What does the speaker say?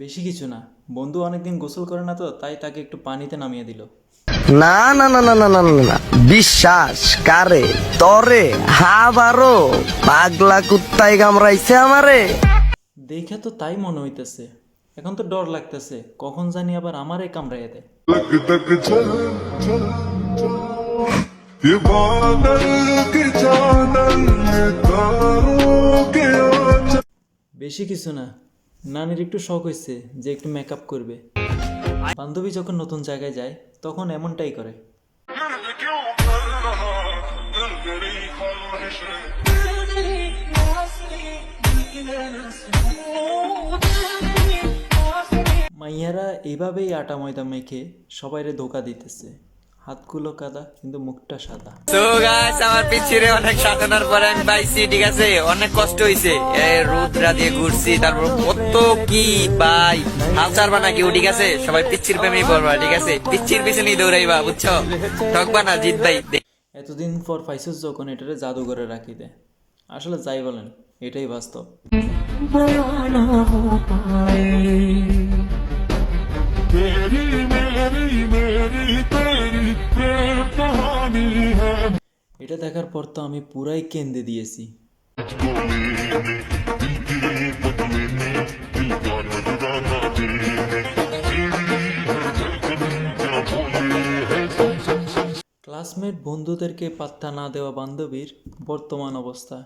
বেশি কিছু না। বন্ধু অনেকদিন গোসল করে না তো তাই তাকে একটু পানিতে নামিয়ে দিল। না না না না না না না না। বিশ্বাস কারে তরে হাবারো পাগলা কুত্তায় কামড়াইছে আমারে। দেখে তো তাই মনে হইতেছে। এখন তো ডর লাগতেছে কখন জানি আবার আমারে কামড়াইয়া দেয়। ये बादल के चादल ये तारों के आंचल বেশি কিছু না নানির একটু শখ হয়েছে যে একটু মেকআপ করবে বান্ধবী যখন নতুন জায়গায় যায় তখন এমনটাই করে दिल क्यों कर रहा दिल गरी ख्वाहिश মাইয়ারা এইভাবেই আটা ময়দা মেখে সবাইরে ধোকা দিতেছে হাতগুলো কাদা কিন্তু মুখটা সাদা। তো গাছ আমার পিছিয়ে অনেক সাধনার পরে আমি পাইছি ঠিক আছে? অনেক কষ্ট হয়েছে রোদরা দিয়ে ঘুরছি তারপর কত কি ভাই হাল ছাড়বা না কেউ ঠিক আছে? সবাই পিচ্ছির প্রেমেই পড়বা ঠিক আছে? পিচ্ছির পিছনেই দৌড়াইবা বুঝছ? ঠকবা না জিত ভাই এতদিন পর পাইছিস যখন এটারে জাদুঘরে রাখি দে। আসলে যাই বলেন এটাই বাস্তব। এটা দেখার পর তো আমি পুরাই কেন্দে দিয়েছি। ক্লাসমেট বন্ধুদেরকে পাত্তা না দেওয়া বান্ধবীর বর্তমান অবস্থা।